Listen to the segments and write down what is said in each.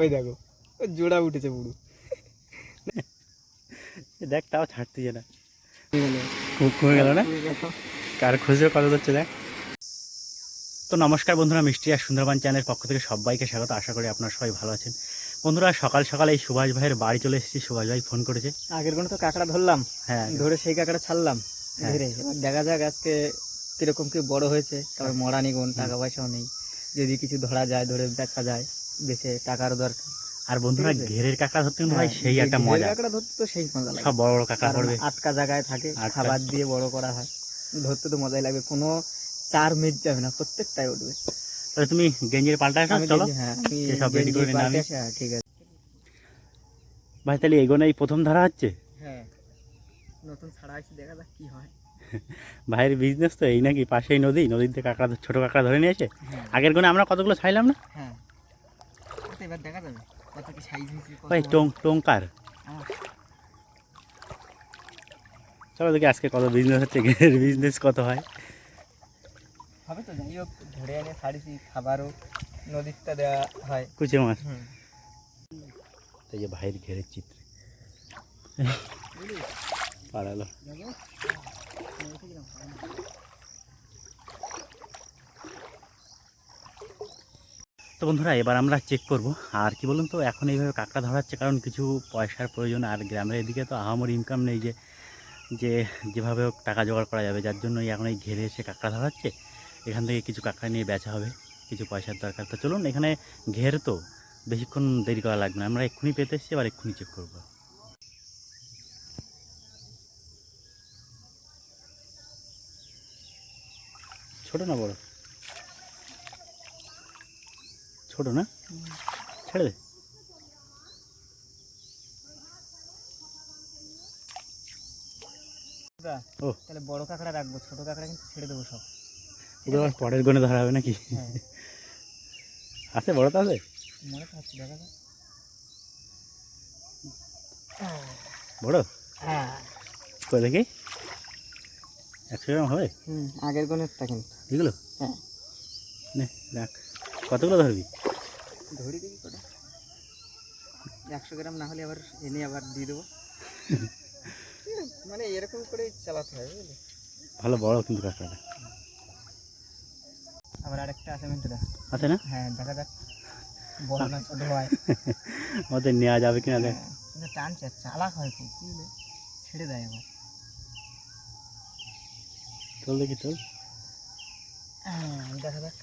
ওই দেখো জোড়া উঠেছে পুরো। দেখ তাও ছাড়তেছে না। কমে গেল। না? কার খুঁজে কত হচ্ছে দেখ। তো নমস্কার বন্ধুরা মিষ্টি আর সুন্দরবন চ্যানেলের পক্ষ থেকে সবাইকে স্বাগত। আশা করি আপনারা সবাই ভালো আছেন। বন্ধুরা সকাল সকাল এই সুভাষ ভাইয়ের বাড়ি চলে এসেছি। সুভাষ ভাই ফোন করেছে। আগের কোনো তো কাঁকড়া ধরলাম। হ্যাঁ। ধরে সেই কাঁকড়া ছাড়লাম। হ্যাঁ। এবার দেখা যাক আজকে কীরকম কি বড় হয়েছে। তারপর মরা নিগুন টাকা পয়সাও নেই। যদি কিছু ধরা যায় ধরে বেচা যায়। বেচে টাকার দরকার। আর বন্ধুরা ঘেরের কাঁকড়া ধরতে কিন্তু ভাই হ্যাঁ, সেই একটা মজা। কাঁকড়া ধরতে তো সেই মজা লাগে। সব বড় বড় কাঁকড়া পড়বে। আটকা জায়গায় থাকে। খাবার দিয়ে বড় করা হয়। ধরতে তো মজাই লাগবে। কোনো চার মিট যাবে না প্রত্যেকটাই উঠবে। তাহলে তুমি গেঞ্জির পাল্টা চলো। হ্যাঁ ready গেঞ্জি করে নামি। হ্যাঁ, ঠিক আছে। ভাই তাহলে এগোনেই প্রথম ধরা হচ্ছে? হ্যাঁ। নতুন ছাড়া আছে দেখা যাক কি হয়। ভাইয়ের বিজনেস তো এই নাকি পাশেই নদী। নদীতে কাঁকড়া ছোট কাঁকড়া ধরে নিয়েছে আগের কোণে আমরা কতগুলো ছাইলাম না? হ্যাঁ। এবার দেখা যাবে কত কি সাইজ হয়েছে কত টং আমার। চলো দেখি আজকে কত বিজনেস হচ্ছে বিজনেস কত হয়। হবে তো যাই হোক ধরে এনে ছাড়িছি খাবারও নদীরটা দেওয়া হয়। কুচে মাছ। এই যে ভাইয়ের ঘেরের চিত্র। পাড়ালো তো বন্ধুরা, এবার আমরা চেক করব। আর কি বলুন তো, এখন এইভাবে কাঁকড়া ধরা হচ্ছে, কারণ কিছু পয়সার প্রয়োজন। আর গ্রামের এদিকে তো আহামর ইনকাম নেই যে যে যেভাবে হোক টাকা জোগাড় করা যাবে, যার জন্য এখন এই ঘেরে এসে কাঁকড়া ধরা হচ্ছে। এখান থেকে কিছু কাঁকড়া নিয়ে বেচা হবে, কিছু পয়সার দরকার। তো চলুন, এখানে ঘের তো, বেশিক্ষণ দেরি করা লাগবে না। আমরা এক্ষুনি পেতে এসেছি, এবার এক্ষুনি চেক করব। ছোট না বড়? ছোট না ছেড়ে দে ও। তাহলে বড় কাঁকড়া রাখব ছোট কাঁকড়া কিন্তু ছেড়ে দেবো সব ওগুলো আবার পরের গনে ধরা হবে নাকি আছে বড় তো আছে মনে থাকছে দেখা যাক বড় হ্যাঁ করে দেখি একশো গ্রাম হবে হুম আগের গুণের কিন্তু এগুলো হ্যাঁ নে রাখ কতগুলো ধরবি ধরি দেখি কটা একশো গ্রাম না হলে আবার এনে আবার দিয়ে দেবো। মানে এরকম করে চালাতে হয় বুঝলি? ভালো বড় কিন্তু কাঁকড়াটা আবার আরেকটা আছে মিন্টু আছে না? হ্যাঁ দেখা যাক। বড় না ছোট হয়। আমাদের নেওয়া যাবে কিনা দেখ। হ্যাঁ, কিন্তু টানছে চালাক হয় খুব বুঝলে? ছেড়ে দেয় আবার চল দেখি চল। হ্যাঁ, দেখা যাক।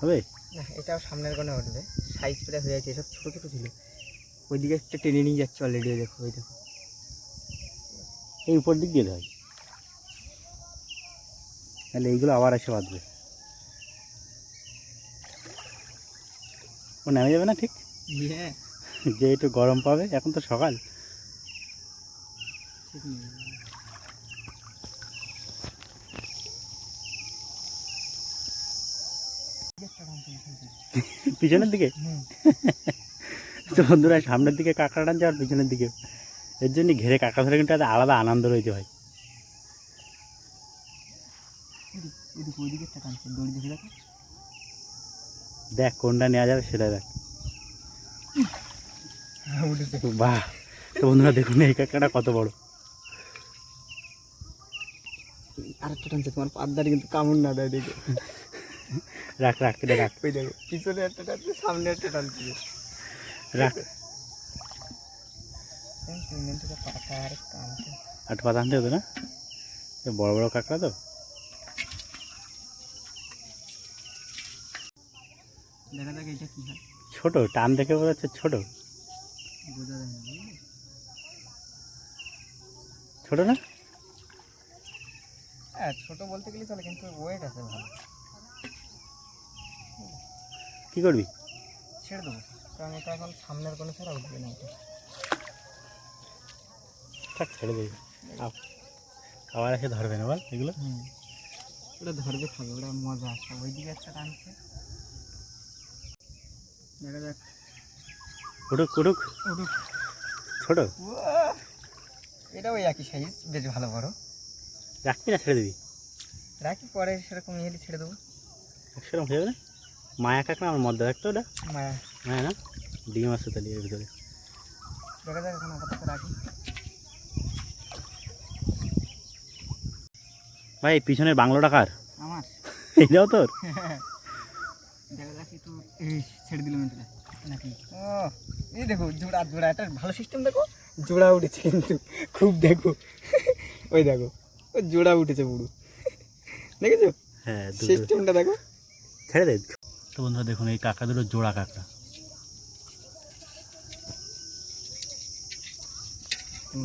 হবে? না এটাও সামনের কোণে উঠবে। সাইজ প্রায় হয়ে যাচ্ছে এসব ছোটো ছোটো ছিল। ওইদিকে একটা টেনে নিয়ে যাচ্ছে অলরেডি দেখো ওই দেখো। এই উপর দিক দিয়ে হয় তাহলে এইগুলো আবার এসে বাঁধবে। ও নেমে যাবে না ঠিক? হ্যাঁ যে একটু গরম পাবে এখন তো সকাল। ঠিক নেই। পিছনের দিকে? তো বন্ধুরা সামনের দিকে কাঁকড়া টানছে আর পিছনের দিকে। এর জন্য ঘেরে কাঁকড়া ধরে কিন্তু আলাদা আনন্দ রয়েছে ভাই দেখে কোনটা নেওয়া যাবে সেটা দেখ। বাহ তো বন্ধুরা দেখুন এই কাঁকড়াটা কত বড়। আরেকটা টানছে তোমার পাদ্দারি কিন্তু কামড় না দেয় দেখে রাখ রাখ এটা রাখ। ওই দেখো পিছনে একটা টানছে সামনে একটা টানছে। রাখ। থেকে পাতা আনতে হতো না? বড় বড় কাঁকড়া তো। দেখা যাক এটা কি হয়। ছোট টান দেখে বোঝা যাচ্ছে ছোট। বোঝা যায় না ছোট না? হ্যাঁ ছোট বলতে গেলে চলে কিন্তু ওয়েট আছে ভালো। কি করবি? ছেড়ে দেবো। কারণ এটা এখন সামনের কোনো ছাড়া উঠবে না এটা থাক ছেড়ে দেবে। আব- আবার এসে ধরবে না বল এগুলো? ওটা ধরবে খাবে ওটা মজা আসবে। ওইদিকে একটা টানছে। দেখা যাক। উঠুক উঠুক উঠুক ছোট। এটা ওই একই সাইজ বেশ ভালো বড়। রাখবি না ছেড়ে দিবি? রাখি পরে সেরকম ইয়ে ছেড়ে দেবো। গ্রাম হয়ে যাবে না? মায়া কাঁকড়া আমার মধ্যে রাখতো ওটা। মায়া। হ্যাঁ না? ডিম আছে তাহলে এর ভিতরে। দেখা যাক এখন আপাতত রাখি। ভাই পিছনের বাংলোটা কার? আমার? এটাও তোর? দেখা যাক একটু এই ছেড়ে দিলাম এটা নাকি? ও এই দেখো জোড়া জোড়া একটা ভালো সিস্টেম দেখো। জোড়া উঠেছে কিন্তু খুব দেখো। ওই দেখো ওই জোড়া উঠেছে পুরো। দেখেছ? হ্যাঁ সিস্টেমটা দেখো। ছেড়ে দে তো বন্ধুরা দেখুন এই কাঁকড়া দুটো জোড়া কাঁকড়া।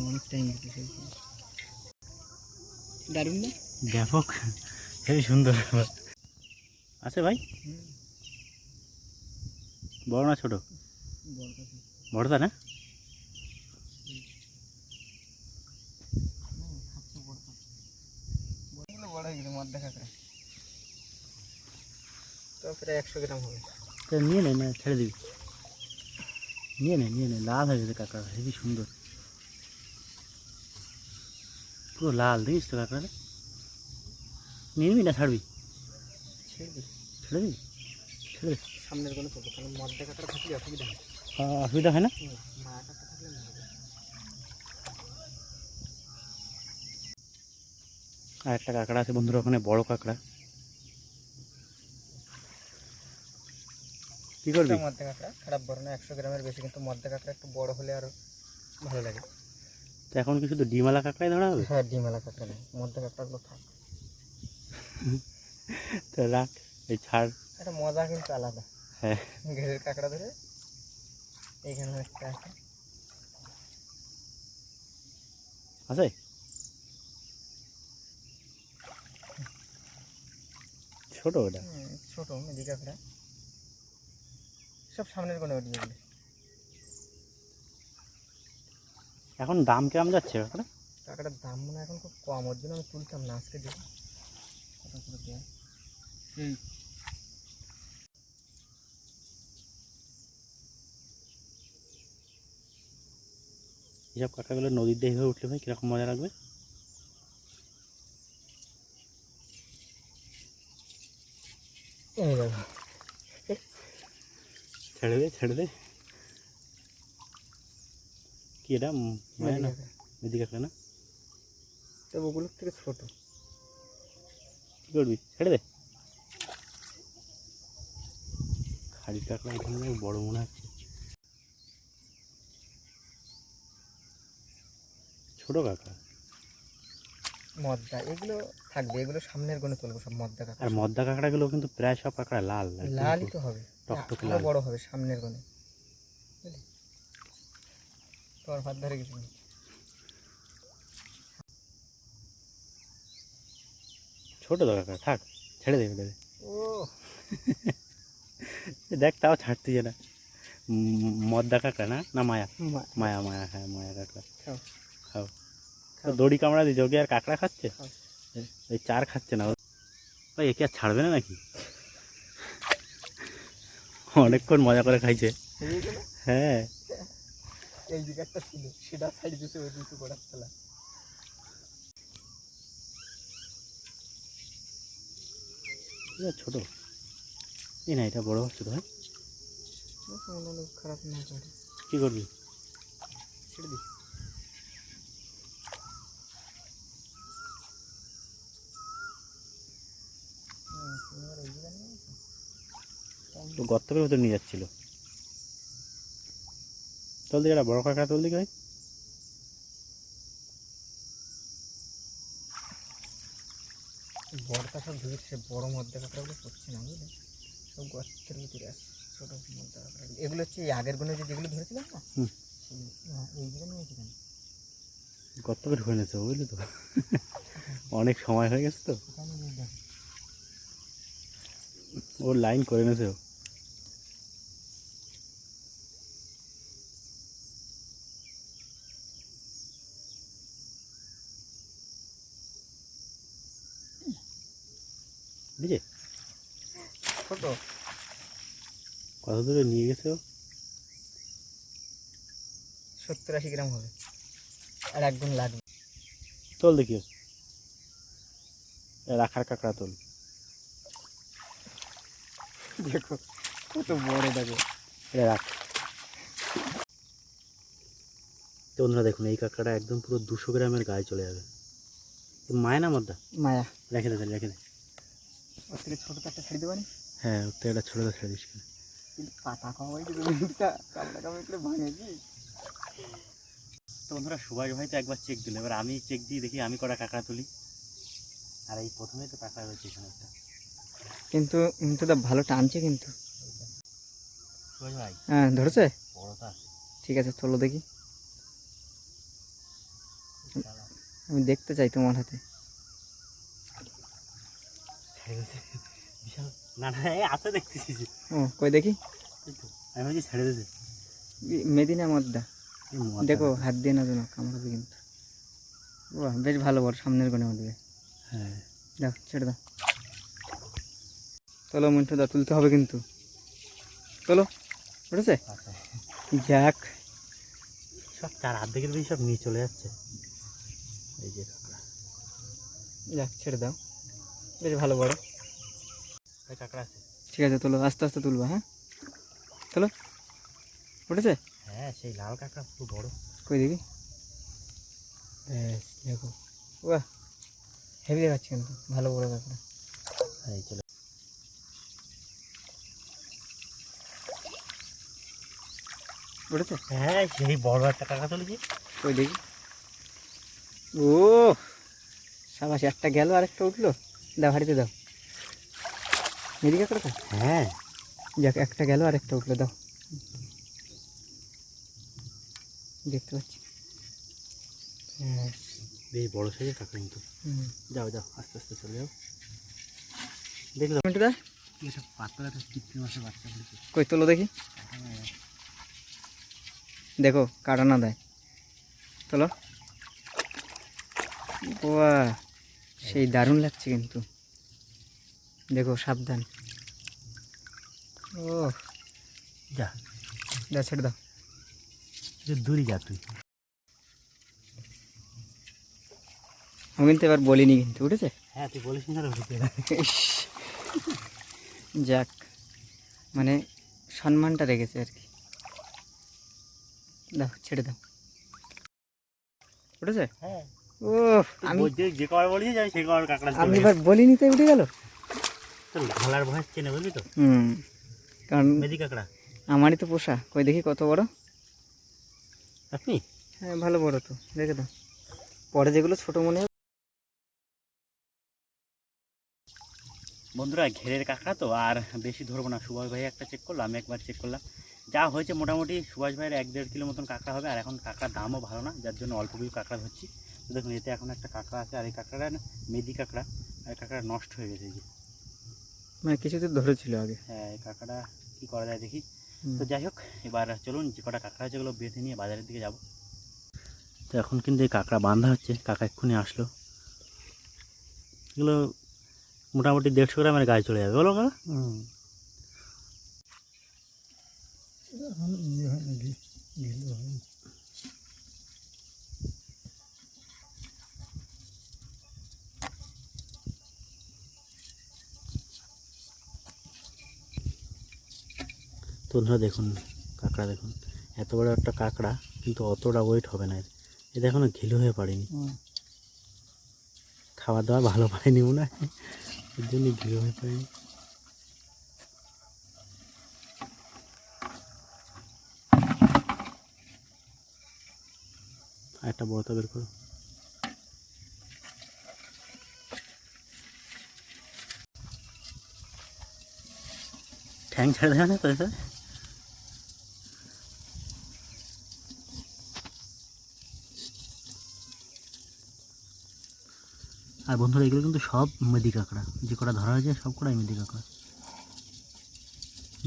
অনেক দারুণ না? ব্যাপক হেবি সুন্দর। আছে ভাই? বড় না ছোট? বড়টা না? বড় হয়ে গেছে দেখা প্রায় একশো গ্রাম হবে। নিয়ে নে না ছেড়ে দিবি। নিয়ে নে নিয়ে নে লাল হয়ে গেছে কাঁকড়া হেবি সুন্দর। পুরো লাল দেখিস তো কাঁকড়াটা? নিয়ে নিবি না ছাড়বি? ছেড়ে ছেড়ে দিবি? ছেড়ে দে। সামনের কোনো চলবে কারণ মদ দেখা থাকলে অসুবিধা হয়। অসুবিধা হয় না? থাকলে আর একটা কাঁকড়া আছে বন্ধুরা ওখানে বড় কাঁকড়া। কি করবি? মদ্দা কাঁকড়া খারাপ বড় না একশো গ্রামের বেশি কিন্তু মদ্দা কাঁকড়া একটু বড় হলে আরও ভালো লাগে। তো এখন কি শুধু ডিমালা কাঁকড়াই ধরা হবে? হ্যাঁ ডিমেলা কাঁকড়া নেই মদ্দা কাঁকড়াগুলো থাক। তো রাখ এই ছাড়। একটা মজা কিন্তু আলাদা। হ্যাঁ। ঘেরের কাঁকড়া ধরে এইখানে একটা আছে। আছে? ছোট ওটা? ছোট মেজি কাঁকড়া। সব সামনের কোণে উঠবে এখন দাম কেমন যাচ্ছে কাঁকড়া কাঁকড়ার দাম মনে হয় এখন খুব কম ওর জন্য আমি তুলতাম না আজকে করে এই এইসব কাঁকড়াগুলো নদীর দিয়ে হয়ে উঠলে ভাই কীরকম মজা লাগবে? এই দেখো। ছেড়ে দে ছেড়ে দে। কি এটা? উম, না মেদি কাঁকড়া না। তো ওগুলোর থেকে ছোট। কী করবি? ছেড়ে দে। খাড়ি কাঁকড়া এখানে বড় মনে হচ্ছে। ছোট কাঁকড়া। মদ্দা এগুলো থাকবে এগুলো সামনের কোণে তুলবো সব মদ্দা কাঁকড়া। আর মদ্দা কাঁকড়াগুলো কিন্তু প্রায় সব কাঁকড়া লাল লালই তো হবে। টকটকে লাল। বড় হবে সামনের কোণে। বুঝলি? তোর হাত ধরে গেছি। ছোট কাঁকড়া থাক ছেড়ে দে ছেড়ে দে ও দেখ তাও ছাড়তে যে না। মদ্দা কাঁকড়া না? না মায়া? মায়া মায়া হ্যাঁ মায়া কাঁকড়া খাও। খাও। তো দড়ি কামড়া দিচ্ছে ওকে আর কাঁকড়া খাচ্ছে? এই চার খাচ্ছে না ও। ভাই একে আর ছাড়বে না নাকি? অনেকক্ষণ মজা করে খাইছে। হ্যাঁ। এই দিকে একটা ছিল সেটা সাইড দিতে ওই দিকে গোড়ার তলা এটা ছোট। এই না এটা বড় হচ্ছে তো সামনে খারাপ না কি কী করবি? ছেড়ে দিই হুম, এবার এই দিকে নিয়ে আসো। তো গর্তের ভেতর নিয়ে যাচ্ছিল। চল দিকে একটা বড় কাঁকড়া তোল দিকে ভাই। বড়টা সব ধুয়েছে বড় মধ্যে কাঁকড়াগুলো পড়ছে না বুঝলি? সব গর্তের ভিতরে আছে ছোট মধ্যে কাঁকড়াগুলো এগুলো হচ্ছে আগেরগুলো যে যেগুলো ধরেছিলাম না? হ্যাঁ, এইগুলো নিয়েছি কেন? গর্ত করে ঢুকে নিয়েছে বুঝলি তো? অনেক সময় হয়ে গেছে তো। ওর লাইন করে নিয়েছে ও। বুঝলি ছোট। কত দূরে নিয়ে গেছে সত্তর আশি গ্রাম হবে। আর একদম লাগবে। তোল দেখি রাখার কাঁকড়া তোল। দেখো কত বড় দেখো। এটা রাখ। তো বন্ধুরা দেখুন এই কাঁকড়াটা একদম পুরো দুশো গ্রামের গায়ে চলে যাবে। মায় না মদ্দা? মায়া। রেখে দে রেখে দে। ওর থেকে ছোটো তো একটা ছেড়ে দেবানি হ্যাঁ ওর থেকে একটা ছোটো ছেড়ে দিস কিন্তু পাতা খাওয়াই তো কামড়া কামড়ি করে ভাঙেছি। তো বন্ধুরা সুভাষ ভাই তো একবার চেক দিল। এবার আমি চেক দিয়ে দেখি আমি কটা কাঁকড়া তুলি। আর এই প্রথমেই তো কাঁকড়া রয়েছে এখানে একটা। কিন্তু মিন্টুদা ভালো টানছে কিন্তু। সুভাষ ভাই? হ্যাঁ ধরেছে? বড়টা ঠিক আছে চলো দেখি। আমি দেখতে চাই তোমার হাতে। বিশাল। না না এই আছে দেখতেছি। ও কই দেখি? এই তো, আমি ভাবছি ছেড়ে দিতে মেদিনা মদ্দা। দেখো হাত দিয়ে না যেন কামড়াবে কিন্তু। বাহ বেশ ভালো বড় সামনের কোণে উঠবে হ্যাঁ। দাও ছেড়ে দাও। চলো মিন্টু দা তুলতে হবে কিন্তু। চলো উঠেছে? আচ্ছা। যাক। সব দেখে বেশি সব নিয়ে চলে যাচ্ছে। এই যে যাক ছেড়ে দাও। বেশ ভালো বড়। কাঁকড়া ঠিক আছে তোলো আস্তে আস্তে তুলবা হ্যাঁ? চলো উঠেছে? হ্যাঁ সেই লাল কাঁকড়া পুরো বড়। কই দেখি ব্যাস দেখো। বাহ হেভি দেখাচ্ছে কিন্তু ভালো বড় কাঁকড়া। এই চলে। উঠেছে? হ্যাঁ সেই বড় একটা কাঁকড়া তুলেছি। কই দেখি ও সাবাস একটা গেল আরেকটা উঠল। দাও হাড়িতে দাও। কাঁকড়া তো হ্যাঁ। যাক একটা গেল আরেকটা উঠল দাও। দেখতে পাচ্ছি। বেশ বড় সাইজের কাঁকড়া কিন্তু। যাও যাও আস্তে আস্তে চলে যাও। দেখল? পাতলা একটা মাছের বাচ্চা কই তোলো দেখি। দেখো কাটা না দেয়। তোলো। বাহ। সেই দারুণ লাগছে কিন্তু। দেখো সাবধান। ও যা। যা ছেড়ে দাও। দূরে যা তুই। আমি কিন্তু এবার বলিনি কিন্তু উঠেছে? হ্যাঁ তুই বলিস না যাক মানে সম্মানটা রেখেছে আর কি। দাও ছেড়ে দাও। উঠেছে? হ্যাঁ। আমি যে কবার বলি যাই সে কবার কাঁকড়া আমি এবার বলিনি তো উঠে গেল। ভালার চেনে বুঝলি তো? হুম কারণ মেদি কাঁকড়া। আমারই তো পোষা। কই দেখি কত বড়? আপনি? হ্যাঁ ভালো বড় তো দেখে দাও। পরে যেগুলো ছোট মনে হয়। বন্ধুরা ঘেরের কাঁকড়া তো আর বেশি ধরবো না। সুভাষ ভাই একটা চেক করল আমি একবার চেক করলাম। যা হয়েছে মোটামুটি সুভাষ ভাইয়ের এক দেড় কিলো মতন কাঁকড়া হবে আর এখন কাঁকড়ার দামও ভালো না যার জন্য অল্প কিছু কাঁকড়া ধরছি। তো দেখুন এতে এখন একটা কাঁকড়া আছে আর এই কাঁকড়াটা না মেদি কাঁকড়া আর এই কাঁকড়া নষ্ট হয়ে গেছে যে। মানে কিছু তো ধরেছিল আগে। হ্যাঁ এই কাঁকড়া কী করা যায় দেখি। তো যাই হোক এবার চলুন যে কটা কাঁকড়া আছে ওগুলো বেঁধে নিয়ে বাজারের দিকে যাব। তো এখন কিন্তু এই কাঁকড়া বাঁধা হচ্ছে কাকা এক্ষুনি আসলো। এগুলো মোটামুটি দেড়শো গ্রামের গায়ে চলে যাবে বলো কাকা। হুম। বন্ধুরা দেখুন কাঁকড়া দেখুন। এত বড় একটা কাঁকড়া কিন্তু অতটা ওয়েট হবে না। এটা এখনও ঘিলু হয়ে পারেনি হুম। খাবার দাবার ভালো পায়নি মনে হয়। এর জন্য ঘিলু হয়ে পারেনি একটা বড়টা বের করো। ঠ্যাং ছেড়ে দেবে না তো আর বন্ধুরা এগুলো কিন্তু সব মেদি কাঁকড়া। যে কটা ধরা হয়েছে সব কটাই মেদি কাঁকড়া।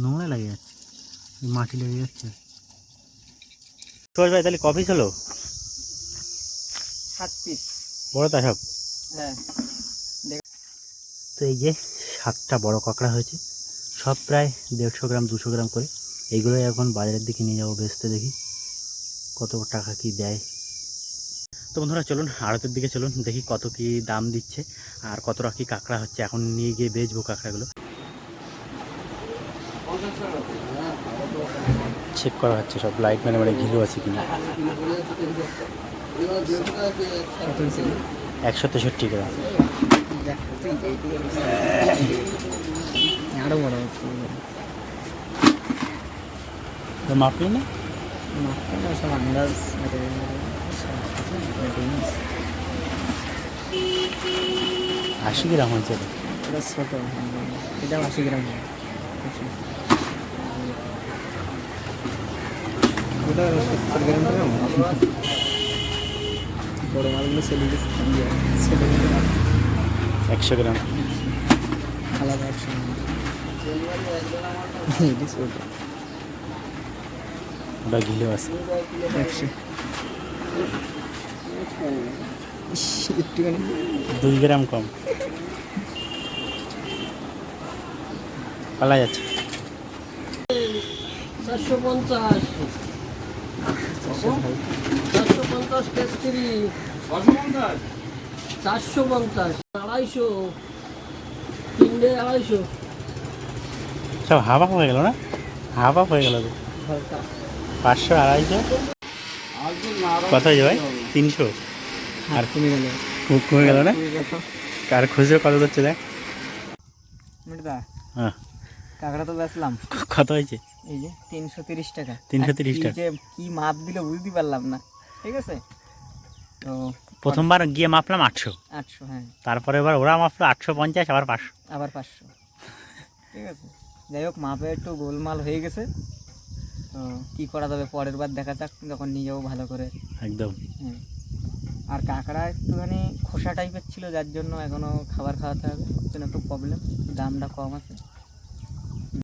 নোংরা লাগে যাচ্ছে মাটি লেগে যাচ্ছে। সুভাষ ভাই তাহলে কফি সাত পিস বড়টা সব? হ্যাঁ। তো এই যে সাতটা বড় কাঁকড়া হয়েছে সব প্রায় দেড়শো গ্রাম দুশো গ্রাম করে। এইগুলোই এখন বাজারের দিকে নিয়ে যাব বেচতে দেখি। কত টাকা কি দেয় তো বন্ধুরা চলুন আড়তের দিকে চলুন দেখি কত কি দাম দিচ্ছে আর কতটা কি কাঁকড়া হচ্ছে। এখন নিয়ে গিয়ে বেচবো কাঁকড়াগুলো। চেক করা হচ্ছে সব লাইট মানে মানে ঘিরু আছে কিনা। একশো তেষট্টি গ্রাম। বড় তো মাপলি না? মাপটা সব আন্দাজ। আশি গ্রাম হয়েছে। এটা। ছোট এটাও আশি গ্রাম ওটা সত্তর গ্রাম বড় মালগুলো সেলে সেলে একশো গ্রাম। আলাদা একশো ওটা আছে। একশো। একটুখানি দুই গ্রাম কম। পালা যাচ্ছে। চারশো পঞ্চাশ। চারশো পঞ্চাশ চারশো পঞ্চাশ? আড়াইশো। তিনটে আড়াইশো। সব হাফ হাফ হয়ে গেল না? হাফ হাফ হয়ে গেল তো। পাঁচশো আড়াইশো। কত হয়েছে ভাই? তিনশো? আর কমে গেল। খুব কমে গেল না? কার খুচরো কত হচ্ছে দেখ? হ্যাঁ। কাঁকড়া তো বেচলাম। কত হয়েছে? এই যে তিনশো তিরিশ টাকা। 330 আর কি টাকা। যে কি মাপ দিল বুঝতে পারলাম না। ঠিক আছে? তো প্রথমবার গিয়ে মাপলাম আটশো। আটশো হ্যাঁ। তারপরে এবার ওরা মাপলো আটশো পঞ্চাশ আবার পাঁচশো। আবার পাঁচশো। ঠিক আছে? যাই হোক মাপে একটু গোলমাল হয়ে গেছে। কী করা যাবে? পরের বার দেখা যাক যখন নিয়ে যাব ভালো করে। একদম। আর কাঁকড়া একটুখানি খোসা টাইপের ছিল যার জন্য এখনও খাবার খাওয়াতে হবে জন্য একটু প্রবলেম দামটা কম আছে।